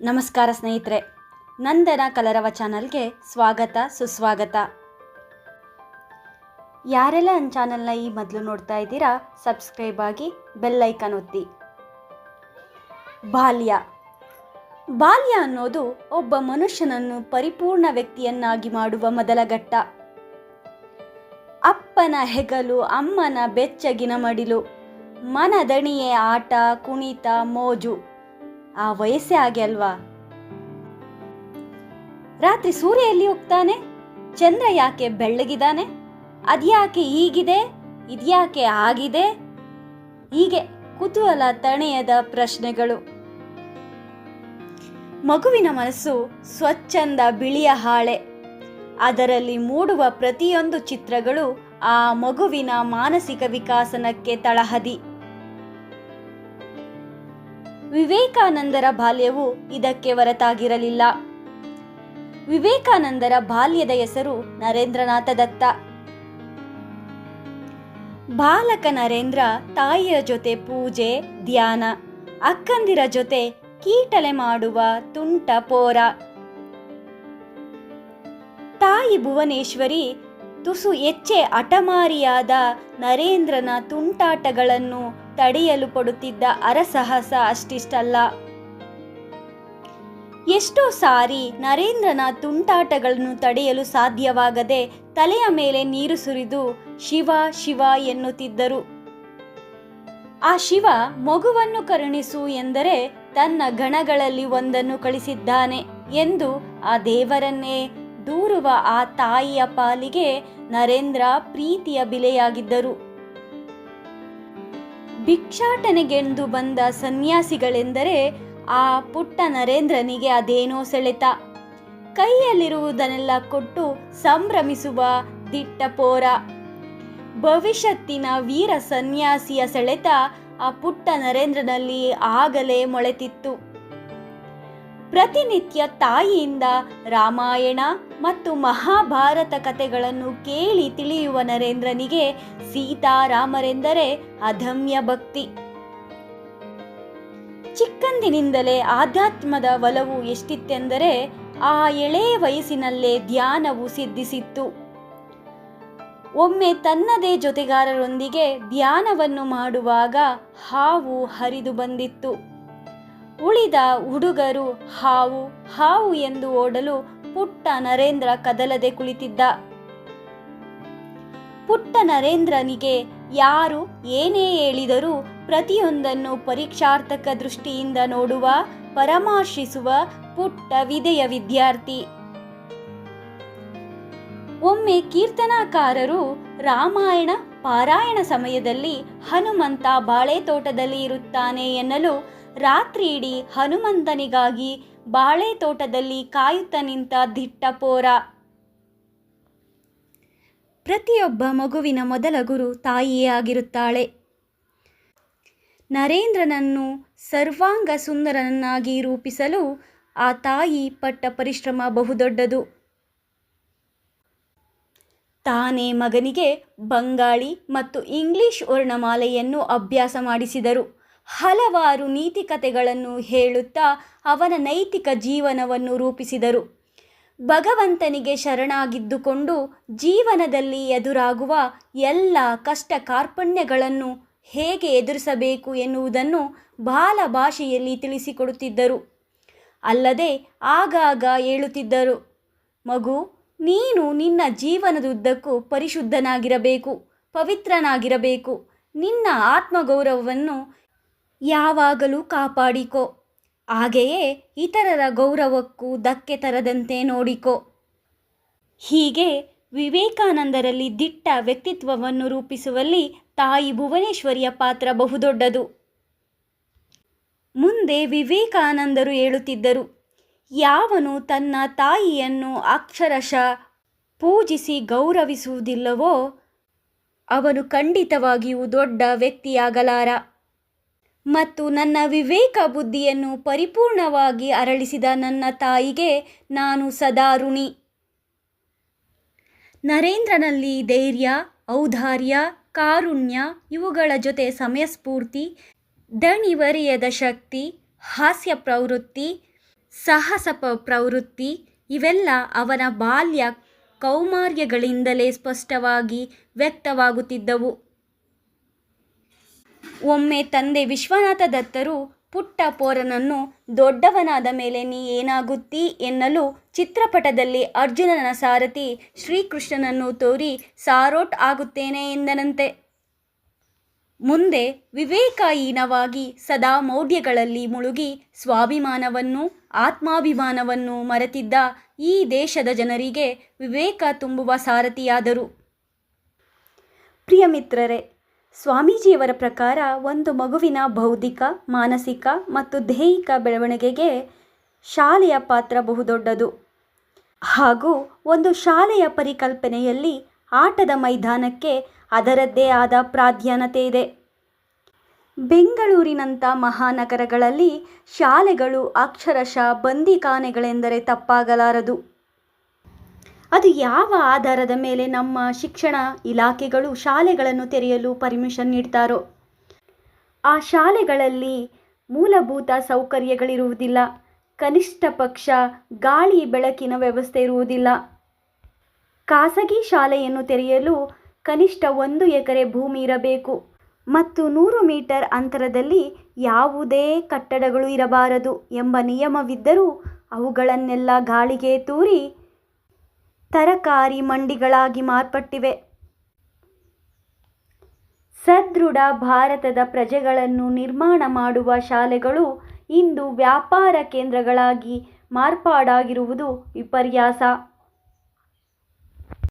ನಮಸ್ಕಾರ ಸ್ನೇಹಿತರೆ, ನಂದನ ಕಲರವ ಚಾನಲ್ಗೆ ಸ್ವಾಗತ, ಸುಸ್ವಾಗತ. ಯಾರೆಲ್ಲ ನನ್ನ ಚಾನಲ್ನ ಈ ಮೊದಲು ನೋಡ್ತಾ ಇದ್ದೀರಾ, ಸಬ್ಸ್ಕ್ರೈಬ್ ಆಗಿ ಬೆಲ್ಲೈಕನ್ ಒತ್ತಿ. ಬಾಲ್ಯ. ಬಾಲ್ಯ ಅನ್ನೋದು ಒಬ್ಬ ಮನುಷ್ಯನನ್ನು ಪರಿಪೂರ್ಣ ವ್ಯಕ್ತಿಯನ್ನಾಗಿ ಮಾಡುವ ಮೊದಲ ಘಟ್ಟ. ಅಪ್ಪನ ಹೆಗಲು, ಅಮ್ಮನ ಬೆಚ್ಚಗಿನ ಮಡಿಲು, ಮನದಣಿಯೇ ಆಟ, ಕುಣಿತ, ಮೋಜು. ಆ ವಯಸ್ಸೇ ಹಾಗೆ ಅಲ್ವಾ? ರಾತ್ರಿ ಸೂರ್ಯ ಎಲ್ಲಿ ಹೋಗ್ತಾನೆ? ಚಂದ್ರ ಯಾಕೆ ಬೆಳ್ಳಗಿದಾನೆ? ಅದ್ಯಾಕೆ ಹೀಗಿದೆ? ಇದ್ಯಾಕೆ ಆಗಿದೆ? ಹೀಗೆ ಕುತೂಹಲ ತಣೆಯದ ಪ್ರಶ್ನೆಗಳು. ಮಗುವಿನ ಮನಸ್ಸು ಸ್ವಚ್ಛಂದ ಬಿಳಿಯ ಹಾಳೆ. ಅದರಲ್ಲಿ ಮೂಡುವ ಪ್ರತಿಯೊಂದು ಚಿತ್ರಗಳು ಆ ಮಗುವಿನ ಮಾನಸಿಕ ವಿಕಾಸನಕ್ಕೆ ತಳಹದಿ. ವಿವೇಕಾನಂದರ ಬಾಲ್ಯವು ಇದಕ್ಕೆ ಹೊರತಾಗಿರಲಿಲ್ಲ. ವಿವೇಕಾನಂದರ ಬಾಲ್ಯದ ಹೆಸರು ನರೇಂದ್ರನಾಥ ದತ್ತ. ಬಾಲಕ ನರೇಂದ್ರ ತಾಯಿಯ ಜೊತೆ ಪೂಜೆ, ಧ್ಯಾನ, ಅಕ್ಕಂದಿರ ಜೊತೆ ಕೀಟಲೆ ಮಾಡುವ ತುಂಟ ಪೋರ. ತಾಯಿ ಭುವನೇಶ್ವರಿ ತುಸು ಹೆಚ್ಚೆ ಹಠಮಾರಿಯಾದ ನರೇಂದ್ರನ ತುಂಟಾಟಗಳನ್ನು ತಡೆಯಲು ಪಡುತ್ತಿದ್ದ ಅರಸಾಹಸ ಅಷ್ಟಿಷ್ಟಲ್ಲ. ಎಷ್ಟೋ ಸಾರಿ ನರೇಂದ್ರನ ತುಂಟಾಟಗಳನ್ನು ತಡೆಯಲು ಸಾಧ್ಯವಾಗದೆ ತಲೆಯ ಮೇಲೆ ನೀರು ಸುರಿದು ಶಿವ ಶಿವ ಎನ್ನುತ್ತಿದ್ದರು. ಆ ಶಿವ ಮಗುವನ್ನು ಕರುಣಿಸು ಎಂದರೆ ತನ್ನ ಗಣಗಳಲ್ಲಿ ಒಂದನ್ನು ಕಳಿಸಿದ್ದಾನೆ ಎಂದು ಆ ದೇವರನ್ನೇ ದೂರುವ ಆ ತಾಯಿಯ ಪಾಲಿಗೆ ನರೇಂದ್ರ ಪ್ರೀತಿಯ ಬಿಲೆಯಾಗಿದ್ದರು. ಭಿಕ್ಷಾಟನೆಗೆಂದು ಬಂದ ಸನ್ಯಾಸಿಗಳೆಂದರೆ ಆ ಪುಟ್ಟ ನರೇಂದ್ರನಿಗೆ ಅದೇನೋ ಸೆಳೆತ. ಕೈಯಲ್ಲಿರುವುದನ್ನೆಲ್ಲ ಕೊಟ್ಟು ಸಂಭ್ರಮಿಸುವ ದಿಟ್ಟ ಪೋರ. ಭವಿಷ್ಯತ್ತಿನ ವೀರ ಸನ್ಯಾಸಿಯ ಸೆಳೆತ ಆ ಪುಟ್ಟ ನರೇಂದ್ರನಲ್ಲಿ ಆಗಲೇ ಮೊಳೆತಿತ್ತು. ಪ್ರತಿನಿತ್ಯ ತಾಯಿಯಿಂದ ರಾಮಾಯಣ ಮತ್ತು ಮಹಾಭಾರತ ಕಥೆಗಳನ್ನು ಕೇಳಿ ತಿಳಿಯುವ ನರೇಂದ್ರನಿಗೆ ಸೀತಾರಾಮರೆಂದರೆ ಅಧಮ್ಯ ಭಕ್ತಿ. ಚಿಕ್ಕಂದಿನಿಂದಲೇ ಆಧ್ಯಾತ್ಮದ ಒಲವು ಎಷ್ಟಿತ್ತೆಂದರೆ ಆ ಎಳೆಯ ವಯಸ್ಸಿನಲ್ಲೇ ಧ್ಯಾನವು ಸಿದ್ಧಿಸಿತ್ತು. ಒಮ್ಮೆ ತನ್ನದೇ ಜೊತೆಗಾರರೊಂದಿಗೆ ಧ್ಯಾನವನ್ನು ಮಾಡುವಾಗ ಹಾವು ಹರಿದು ಬಂದಿತ್ತು. ಉಳಿದ ಹುಡುಗರು ಹಾವು ಹಾವು ಎಂದು ಓಡಲು ಪುಟ್ಟ ನರೇಂದ್ರ ಕದಲದೆ ಕುಳಿತಿದ್ದ. ಪುಟ್ಟ ನರೇಂದ್ರನಿಗೆ ಯಾರು ಏನೇ ಹೇಳಿದರೂ ಪ್ರತಿಯೊಂದನ್ನು ಪರೀಕ್ಷಾರ್ಥಕ ದೃಷ್ಟಿಯಿಂದ ನೋಡುವ, ಪರಾಮರ್ಶಿಸುವ ಪುಟ್ಟ ವಿದೆಯ ವಿದ್ಯಾರ್ಥಿ. ಒಮ್ಮೆ ಕೀರ್ತನಾಕಾರರು ರಾಮಾಯಣ, ಪಾರಾಯಣ ಸಮಯದಲ್ಲಿ ಹನುಮಂತ ಬಾಳೆ ತೋಟದಲ್ಲಿ ಇರುತ್ತಾನೆ ಎನ್ನಲು ರಾತ್ರಿ ಇಡೀ ಹನುಮಂತನಿಗಾಗಿ ಬಾಳೆ ತೋಟದಲ್ಲಿ ಕಾಯುತ್ತ ನಿಂತ ದಿಟ್ಟಪೋರ ಪ್ರತಿಯೊಬ್ಬ ಮಗುವಿನ ಮೊದಲ ಗುರು ತಾಯಿಯೇ ಆಗಿರುತ್ತಾಳೆ. ನರೇಂದ್ರನನ್ನು ಸರ್ವಾಂಗ ಸುಂದರನನ್ನಾಗಿ ರೂಪಿಸಲು ಆ ತಾಯಿ ಪಟ್ಟ ಪರಿಶ್ರಮ ಬಹುದೊಡ್ಡದು. ತಾನೇ ಮಗನಿಗೆ ಬಂಗಾಳಿ ಮತ್ತು ಇಂಗ್ಲಿಷ್ ವರ್ಣಮಾಲೆಯನ್ನು ಅಭ್ಯಾಸ ಮಾಡಿಸಿದರು. ಹಲವಾರು ನೀತಿ ಕಥೆಗಳನ್ನು ಹೇಳುತ್ತಾ ಅವನ ನೈತಿಕ ಜೀವನವನ್ನು ರೂಪಿಸಿದರು. ಭಗವಂತನಿಗೆ ಶರಣಾಗಿದ್ದುಕೊಂಡು ಜೀವನದಲ್ಲಿ ಎದುರಾಗುವ ಎಲ್ಲ ಕಷ್ಟ ಕಾರ್ಪಣ್ಯಗಳನ್ನು ಹೇಗೆ ಎದುರಿಸಬೇಕು ಎನ್ನುವುದನ್ನು ಬಾಲ ಭಾಷೆಯಲ್ಲಿ ತಿಳಿಸಿಕೊಡುತ್ತಿದ್ದರು. ಅಲ್ಲದೆ ಆಗಾಗ ಹೇಳುತ್ತಿದ್ದರು, ಮಗು, ನೀನು ನಿನ್ನ ಜೀವನದುದ್ದಕ್ಕೂ ಪರಿಶುದ್ಧನಾಗಿರಬೇಕು, ಪವಿತ್ರನಾಗಿರಬೇಕು. ನಿನ್ನ ಆತ್ಮಗೌರವವನ್ನು ಯಾವಾಗಲೂ ಕಾಪಾಡಿಕೋ. ಹಾಗೆಯೇ ಇತರರ ಗೌರವಕ್ಕೂ ಧಕ್ಕೆ ತರದಂತೆ ನೋಡಿಕೋ. ಹೀಗೆ ವಿವೇಕಾನಂದರಲ್ಲಿ ದಿಟ್ಟ ವ್ಯಕ್ತಿತ್ವವನ್ನು ರೂಪಿಸುವಲ್ಲಿ ತಾಯಿ ಭುವನೇಶ್ವರಿಯ ಪಾತ್ರ ಬಹುದೊಡ್ಡದು. ಮುಂದೆ ವಿವೇಕಾನಂದರು ಹೇಳುತ್ತಿದ್ದರು, ಯಾವನು ತನ್ನ ತಾಯಿಯನ್ನು ಅಕ್ಷರಶಃ ಪೂಜಿಸಿ ಗೌರವಿಸುವುದಿಲ್ಲವೋ, ಅವನು ಖಂಡಿತವಾಗಿಯೂ ದೊಡ್ಡ ವ್ಯಕ್ತಿಯಾಗಲಾರ. ಮತ್ತು ನನ್ನ ವಿವೇಕ ಬುದ್ಧಿಯನ್ನು ಪರಿಪೂರ್ಣವಾಗಿ ಅರಳಿಸಿದ ನನ್ನ ತಾಯಿಗೆ ನಾನು ಸದಾ ಋಣಿ. ನರೇಂದ್ರನಲ್ಲಿ ಧೈರ್ಯ, ಔದಾರ್ಯ, ಕಾರುಣ್ಯ ಇವುಗಳ ಜೊತೆ ಸಮಯಸ್ಫೂರ್ತಿ, ದಣಿವರಿಯದ ಶಕ್ತಿ, ಹಾಸ್ಯ ಪ್ರವೃತ್ತಿ, ಸಾಹಸ ಪ್ರವೃತ್ತಿ ಇವೆಲ್ಲ ಅವನ ಬಾಲ್ಯ ಕೌಮಾರ್ಯಗಳಿಂದಲೇ ಸ್ಪಷ್ಟವಾಗಿ ವ್ಯಕ್ತವಾಗುತ್ತಿದ್ದವು. ಒಮ್ಮೆ ತಂದೆ ವಿಶ್ವನಾಥ ದತ್ತರು ಪುಟ್ಟ ಪೋರನನ್ನು ದೊಡ್ಡವನಾದ ಮೇಲೆ ನೀ ಏನಾಗುತ್ತೀ ಎನ್ನಲು ಚಿತ್ರಪಟದಲ್ಲಿ ಅರ್ಜುನನ ಸಾರಥಿ ಶ್ರೀಕೃಷ್ಣನನ್ನು ತೋರಿ ಸಾರೋಟ್ ಆಗುತ್ತೇನೆ ಎಂದನಂತೆ. ಮುಂದೆ ವಿವೇಕಹೀನವಾಗಿ ಸದಾ ಮೌಢ್ಯಗಳಲ್ಲಿ ಮುಳುಗಿ ಸ್ವಾಭಿಮಾನವನ್ನು, ಆತ್ಮಾಭಿಮಾನವನ್ನು ಮರೆತಿದ್ದ ಈ ದೇಶದ ಜನರಿಗೆ ವಿವೇಕ ತುಂಬುವ ಸಾರಥಿಯಾದರು. ಪ್ರಿಯ ಮಿತ್ರರೇ ಸ್ವಾಮೀಜಿಯವರ ಪ್ರಕಾರ ಒಂದು ಮಗುವಿನ ಬೌದ್ಧಿಕ, ಮಾನಸಿಕ ಮತ್ತು ದೈಹಿಕ ಬೆಳವಣಿಗೆಗೆ ಶಾಲೆಯ ಪಾತ್ರ ಬಹುದೊಡ್ಡದು. ಹಾಗೂ ಒಂದು ಶಾಲೆಯ ಪರಿಕಲ್ಪನೆಯಲ್ಲಿ ಆಟದ ಮೈದಾನಕ್ಕೆ ಅದರದ್ದೇ ಆದ ಪ್ರಾಧಾನ್ಯತೆ ಇದೆ. ಬೆಂಗಳೂರಿನಂಥ ಮಹಾನಗರಗಳಲ್ಲಿ ಶಾಲೆಗಳು ಅಕ್ಷರಶಃ ಬಂದಿಖಾನೆಗಳೆಂದರೆ ತಪ್ಪಾಗಲಾರದು. ಅದು ಯಾವ ಆಧಾರದ ಮೇಲೆ ನಮ್ಮ ಶಿಕ್ಷಣ ಇಲಾಖೆಗಳು ಶಾಲೆಗಳನ್ನು ತೆರೆಯಲು ಪರ್ಮಿಷನ್ ನೀಡ್ತಾರೋ? ಆ ಶಾಲೆಗಳಲ್ಲಿ ಮೂಲಭೂತ ಸೌಕರ್ಯಗಳಿರುವುದಿಲ್ಲ. ಕನಿಷ್ಠ ಪಕ್ಷ ಗಾಳಿ ಬೆಳಕಿನ ವ್ಯವಸ್ಥೆ ಇರುವುದಿಲ್ಲ. ಖಾಸಗಿ ಶಾಲೆಯನ್ನು ತೆರೆಯಲು ಕನಿಷ್ಠ ಒಂದು ಎಕರೆ ಭೂಮಿ ಇರಬೇಕು. ಮತ್ತು ನೂರು ಮೀಟರ್ ಅಂತರದಲ್ಲಿ ಯಾವುದೇ ಕಟ್ಟಡಗಳು ಇರಬಾರದು ಎಂಬ ನಿಯಮವಿದ್ದರೂ ಅವುಗಳನ್ನೆಲ್ಲ ಗಾಳಿಗೆ ತೂರಿ ತರಕಾರಿ ಮಂಡಿಗಳಾಗಿ ಮಾರ್ಪಟ್ಟಿವೆ. ಸದೃಢ ಭಾರತದ ಪ್ರಜೆಗಳನ್ನು ನಿರ್ಮಾಣ ಮಾಡುವ ಶಾಲೆಗಳು ಇಂದು ವ್ಯಾಪಾರ ಕೇಂದ್ರಗಳಾಗಿ ಮಾರ್ಪಾಡಾಗಿರುವುದು ವಿಪರ್ಯಾಸ.